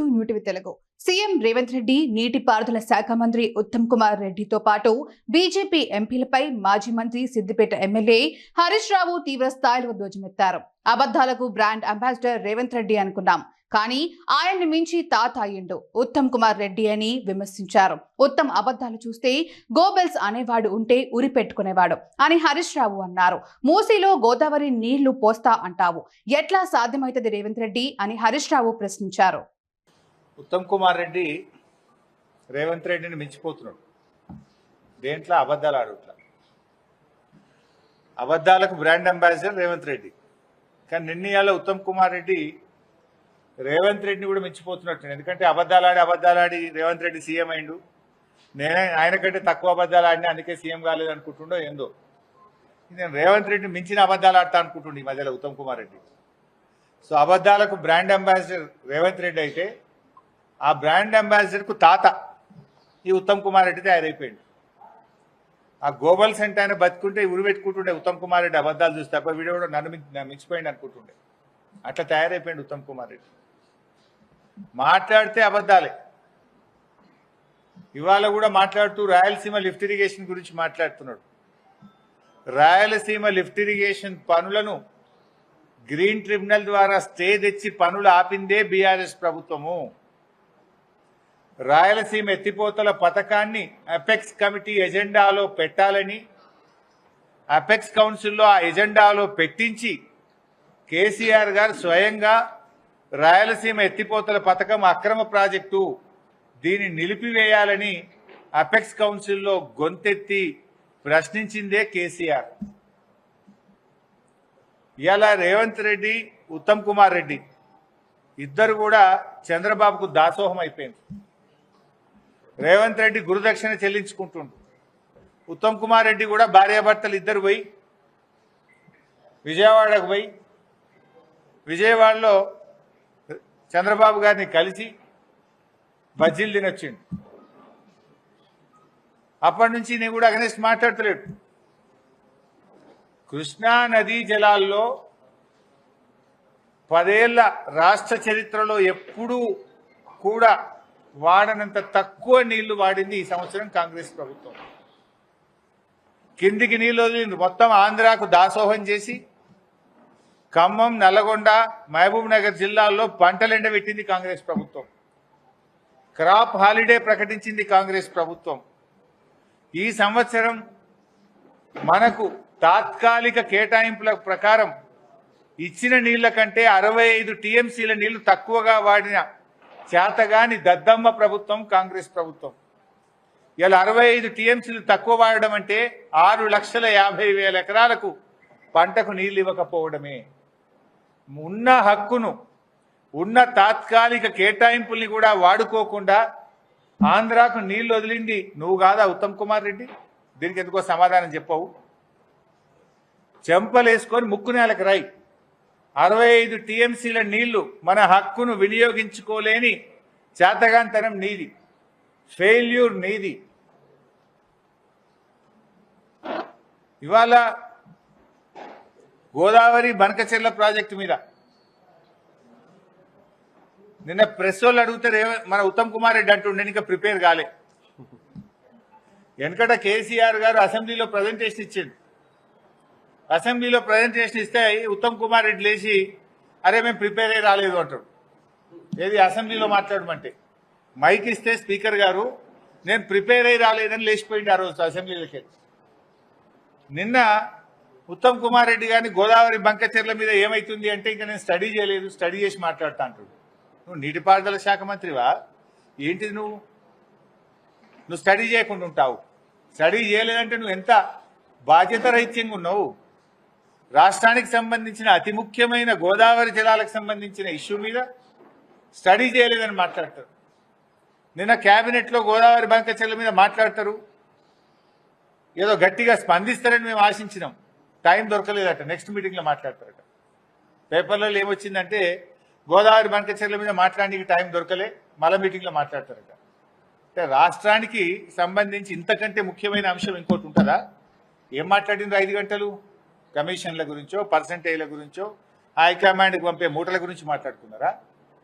To new TV Telugu. CM Revanth Reddy నీటిపారుదల శాఖ మంత్రి ఉత్తమ్ కుమార్ రెడ్డితో పాటు బీజేపీ ఎంపీలపై మాజీ మంత్రి సిద్దిపేట ఎమ్మెల్యే హరీష్ రావు తీవ్ర స్థాయిలో ధ్వజమెత్తారు. అబద్ధాలకు బ్రాండ్ అంబాసిడర్ రేవంత్ రెడ్డి అనుకున్నాం. కానీ ఆయన్ని మించి తాత అయ్యిండు ఉత్తమ్ కుమార్ రెడ్డి అని విమర్శించారు. ఉత్తమ్ అబద్ధాలు చూస్తే గోబెల్స్ అనేవాడు ఉంటే ఉరి పెట్టుకునేవాడు అని హరీష్ రావు అన్నారు. మూసీలో గోదావరి నీళ్ళు పోస్తా అంటావు. ఎట్లా సాధ్యమవుతుంది రేవంత్ రెడ్డి అని హరీష్ రావు ప్రశ్నించారు. ఉత్తమ్ కుమార్ రెడ్డి రేవంత్ రెడ్డిని మించిపోతున్నాడు. దేంట్లో అబద్ధాలు ఆడుట్లా? అబద్ధాలకు బ్రాండ్ అంబాసిడర్ రేవంత్ రెడ్డి. కానీ నిన్నయాల ఉత్తమ్ కుమార్ రెడ్డి రేవంత్ రెడ్డిని కూడా మించిపోతున్నట్టు ఎందుకంటే అబద్ధాలు ఆడి అబద్ధాలు ఆడి రేవంత్ రెడ్డి సీఎం అయిండు. నేనే ఆయన కంటే తక్కువ అబద్ధాలు ఆడినా అందుకే సీఎం కాలేదు అనుకుంటుండో ఏందో. నేను రేవంత్ రెడ్డిని మించిన అబద్ధాలు ఆడతా అనుకుంటుండే ఈ మధ్యలో ఉత్తమ్ కుమార్ రెడ్డి. సో అబద్ధాలకు బ్రాండ్ అంబాసిడర్ రేవంత్ రెడ్డి అయితే ఆ బ్రాండ్ అంబాసిడర్కు తాత ఈ ఉత్తమ్ కుమార్ రెడ్డి తయారైపోయింది ఆ గోబల్ సెంట్ ఆయన బతుకుంటే ఉరిపెట్టుకుంటుండే ఉత్తమ్ కుమార్ రెడ్డి అబద్ధాలు చూస్తే. అప్పుడు వీడియో కూడా నన్ను మించి- నన్ను మించిపోయింది అనుకుంటుండే. అట్లా తయారైపోయింది ఉత్తమ్ కుమార్ రెడ్డి. మాట్లాడితే అబద్ధాలే. ఇవాళ కూడా మాట్లాడుతూ రాయలసీమ లిఫ్ట్ ఇరిగేషన్ గురించి మాట్లాడుతున్నాడు. రాయలసీమ లిఫ్ట్ ఇరిగేషన్ పనులను గ్రీన్ ట్రిబ్యునల్ ద్వారా స్టే తెచ్చి పనులు ఆపిందే బీఆర్ఎస్ ప్రభుత్వము. రాయలసీమ ఎత్తిపోతల పథకాన్ని అపెక్స్ కమిటీ ఎజెండాలో పెట్టాలని అపెక్స్ కౌన్సిల్లో ఆ ఎజెండాలో పెట్టించి కేసీఆర్ గారు స్వయంగా రాయలసీమ ఎత్తిపోతల పథకం అక్రమ ప్రాజెక్టు దీన్ని నిలిపివేయాలని అపెక్స్ కౌన్సిల్లో గొంతెత్తి ప్రశ్నించిందే కేసీఆర్. ఇలా రేవంత్ రెడ్డి ఉత్తమ్ కుమార్ రెడ్డి. ఇద్దరు కూడా చంద్రబాబుకు దాసోహం అయిపోయింది. రేవంత్ రెడ్డి గురుదక్షిణ చెల్లించుకుంటుండు. ఉత్తమ్ కుమార్ రెడ్డి కూడా భార్యాభర్తలు ఇద్దరు పోయి విజయవాడకు పోయి విజయవాడలో చంద్రబాబు గారిని కలిసి బజ్జీలు తినొచ్చిండు. అప్పటి నుంచి నేను కూడా అగనెస్ట్ మాట్లాడతలేడు. కృష్ణా నదీ జలాల్లో పదేళ్ళ రాష్ట్ర చరిత్రలో ఎప్పుడూ కూడా వాడనంత తక్కువ నీళ్ళు వాడింది ఈ సంవత్సరం కాంగ్రెస్ ప్రభుత్వం. కిందికి నీళ్ళు వదిలింది. మొత్తం ఆంధ్రాకు దాసోహం చేసి ఖమ్మం నల్లగొండ మహబూబ్ నగర్ జిల్లాల్లో పంటలు ఎండబెట్టింది కాంగ్రెస్ ప్రభుత్వం. క్రాప్ హాలిడే ప్రకటించింది కాంగ్రెస్ ప్రభుత్వం. ఈ సంవత్సరం మనకు తాత్కాలిక కేటాయింపుల ప్రకారం ఇచ్చిన నీళ్ళ కంటే అరవై ఐదు టీఎంసీల నీళ్ళు తక్కువగా వాడిన చేతగాని దద్దమ్మ ప్రభుత్వం కాంగ్రెస్ ప్రభుత్వం. ఇలా అరవై ఐదు టీఎంసీలు తక్కువ వాడడం అంటే ఆరు లక్షల యాభై వేల ఎకరాలకు పంటకు నీళ్ళు ఇవ్వకపోవడమే. ఉన్న హక్కును ఉన్న తాత్కాలిక కేటాయింపుల్ని కూడా వాడుకోకుండా ఆంధ్రాకు నీళ్ళు వదిలింది నువ్వు కాదా ఉత్తమ్ కుమార్ రెడ్డి? దీనికి ఎందుకో సమాధానం చెప్పవు. చెంపలేసుకొని ముక్కు నేలకు రాయి. అరవై ఐదు టీఎంసీల నీళ్ళు మన హక్కును వినియోగించుకోలేని చేతగాంతనం నీది ఫెయిల్యూర్ నీది. ఇవాళ గోదావరి బనకచెర్ల ప్రాజెక్టు మీద. నిన్న ప్రెస్ వాళ్ళు అడిగితే మన ఉత్తమ్ కుమార్ రెడ్డి అంటుండే ఇంకా ప్రిపేర్ కాలే. వెనకట కేసీఆర్ గారు అసెంబ్లీలో ప్రజెంటేషన్ ఇచ్చిండు. అసెంబ్లీలో ప్రజెంటేషన్ ఇస్తే ఉత్తమ్ కుమార్ రెడ్డి లేచి అరే మేము ప్రిపేర్ అయ్యి రాలేదు అంటాడు. ఏది అసెంబ్లీలో మాట్లాడమంటే. మైక్ ఇస్తే స్పీకర్ గారు నేను ప్రిపేర్ అయ్యి రాలేదని లేచిపోయింది ఆ రోజు అసెంబ్లీలోకి. నిన్న ఉత్తమ్ కుమార్ రెడ్డి గారిని గోదావరి బంకచెర్ల మీద ఏమైతుంది అంటే ఇంకా నేను స్టడీ చేయలేదు స్టడీ చేసి మాట్లాడుతా అంటాడు. నువ్వు నీటిపారుదల శాఖ మంత్రివా? ఏంటిది నువ్వు? నువ్వు స్టడీ చేయకుండా ఉంటావు. స్టడీ చేయలేదంటే నువ్వు ఎంత బాధ్యత రహిత్యంగా ఉన్నావు? రాష్ట్రానికి సంబంధించిన అతి ముఖ్యమైన గోదావరి జలాలకు సంబంధించిన ఇష్యూ మీద స్టడీ చేయలేదని మాట్లాడతారు. నిన్న క్యాబినెట్లో గోదావరి బంకచెర్ల మీద మాట్లాడతారు. ఏదో గట్టిగా స్పందిస్తారని మేము ఆశించినాం. టైం దొరకలేదట. నెక్స్ట్ మీటింగ్లో మాట్లాడతారట. పేపర్లలో ఏమొచ్చిందంటే గోదావరి బంకచెర్ల మీద మాట్లాడడానికి టైం దొరకలే మళ్ళీ మీటింగ్లో మాట్లాడతారట. అంటే రాష్ట్రానికి సంబంధించి ఇంతకంటే ముఖ్యమైన అంశం ఇంకోటి ఉంటుందా? ఏం మాట్లాడిండ్రు ఐదు గంటలు? కమిషన్ల గురించో పర్సంటేజ్ల గురించో హైకమాండ్కి పంపే మూటల గురించి మాట్లాడుకున్నారా?